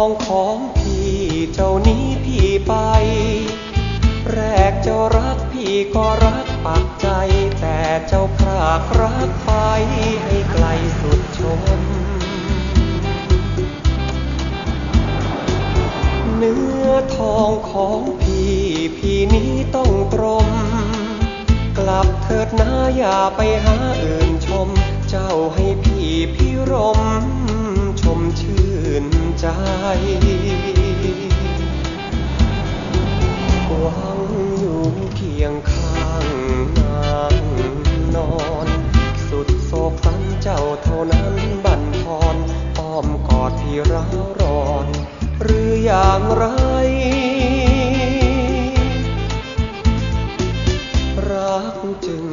องของพี่เจ้านี้พี่ไป แรกเจ้ารักพี่ก็รักปักใจ แต่เจ้าพรากรักไปให้ไกลสุดชนเนื้อทองของพี่พี่นี้ต้องตรม กลับเถิดนะอย่าไปหาอื่นชม เจ้าให้พี่พี่รมชมชื่น ใจ หวังอยู่เคียงข้างนางนอน สุดโศกสันเจ้าเท่านั้นบั่นทอนอ้อมกอดพี่ร้าวร้อน หรืออย่างไร รักจึง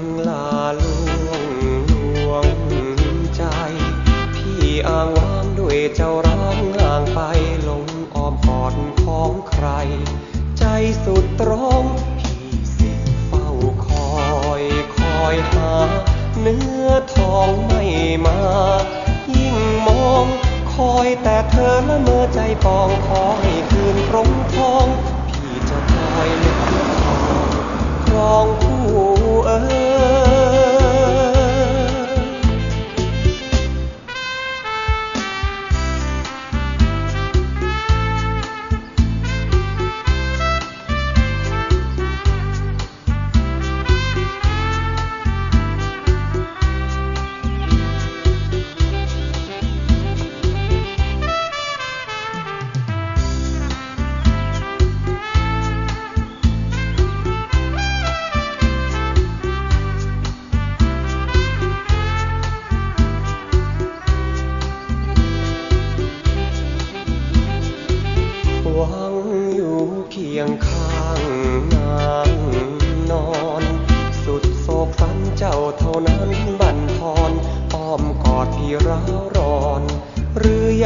ของใคร ใจสุดตรองพี่สิเฝ้าคอยคอยหา เนื้อทองไม่มา ยิ่งมองคอยแต่เธอละเมอใจปองขอให้คืนรงทอง พี่จะคอยเลือ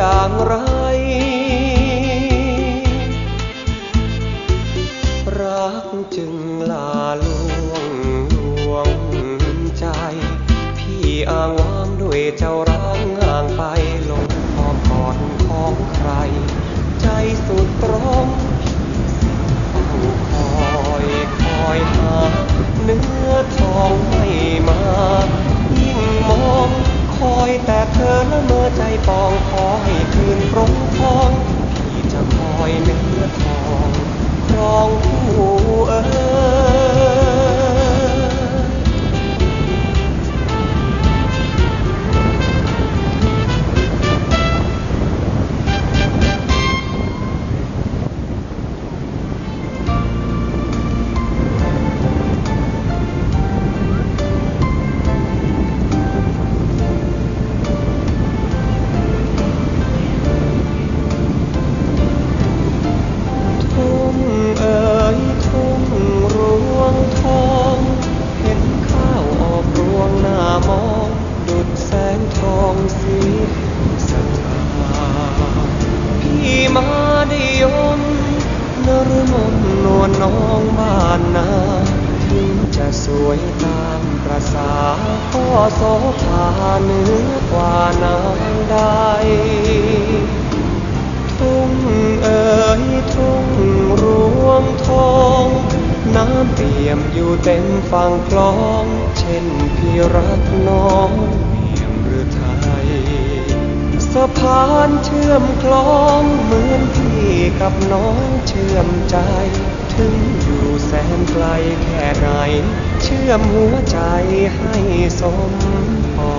อย่างไร ค โสภาเหนือกว่านางใด ทุ่งเอ๋ยทุ่งรวงทอง น้ำเปี่ยมอยู่เต็มฝั่งคลอง เช่นพี่รักน้องเปี่ยมหรือไทย สะพานเชื่อมคลองเหมือนพี่กับน้องเชื่อมใจ ถึงอยู่แสนไกลแค่ไหน เชื่อมหัวใจให้สมปอ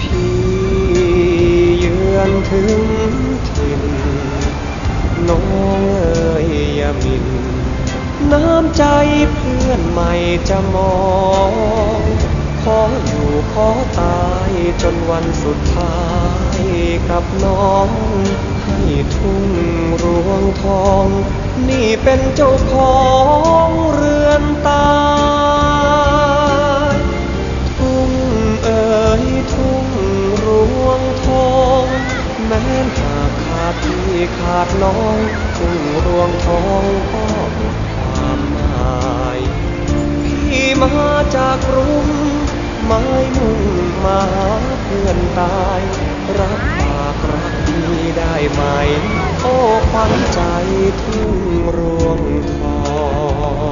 พี่เยือนถึงถิ่นน้องเอ๋ยยามิน น้ำใจเพื่อนใหม่จะมองขออยู่ขอตายจนวันสุดท้าย กับน้อง ให้ทุ่งรวงทอง นี่เป็นเจ้าของเรือนตายทุ่งเอ๋ยทุ่งรวงทอง แม้หากขาดพี่ขาดน้อง ทุ่งรวงทองก็หมดความหมาย พี่มาจากกรุง ไม้มุ่งมาหาเพื่อนตาย รักปากรักดีได้ไหม โอ้ขวัญใจทุ่งรวงทอง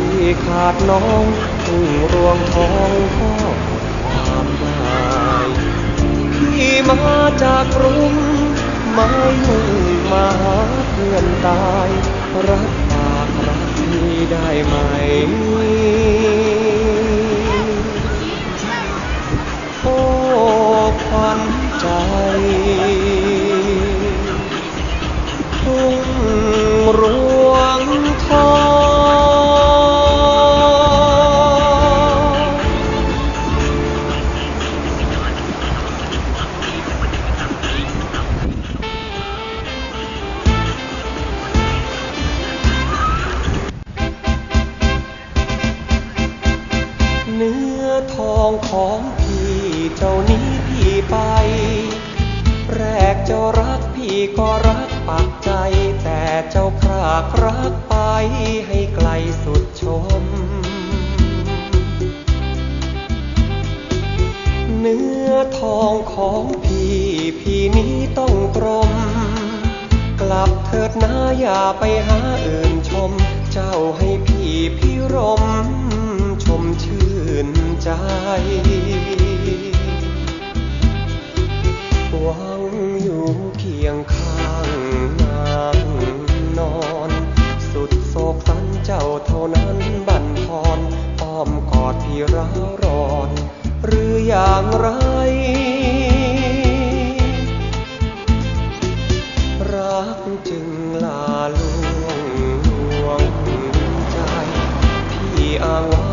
ที่ขาดน้องทุ่งรวงทองก็ความหมายพี่มาจากกรุงมายุ่งมาหาเพื่อนตาย รักปากรักพี่ได้ไหม จ้ารักพี่ก็รักปักใจ แต่เจ้าพรากรักไปให้ไกลสุดชม เนื้อทองของพี่พี่นี้ต้องตรม กลับเถิดนะอย่าไปหาอื่นชม เจ้าให้พี่พี่รม ชมชื่นใจ เจ้าเท่านั้นบั่นทอนอ้อมกอดพี่ร้าวรอน หรืออย่างไร รักจึงลาลวงลวงใจพี่อ้างว้า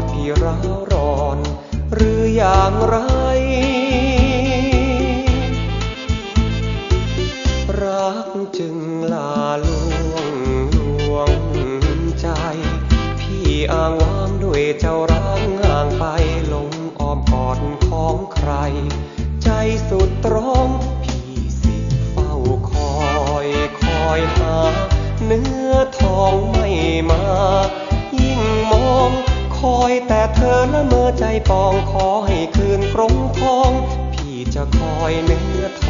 ดพี่ร้าวรอน หรืออย่างไร รักจึงลาลวงลวงใจ พี่อ้างว้างด้วยเจ้าร้างห่างไปลงอ้อมกอดของใคร ใจสุดตรองพี่สิเฝ้าคอยคอยหา เนื้อทองไม่มา ยิ่งมอง คอยแต่เธอละเมอใจปองขอให้คืนกรงทอง พี่จะคอยเนื้อทอง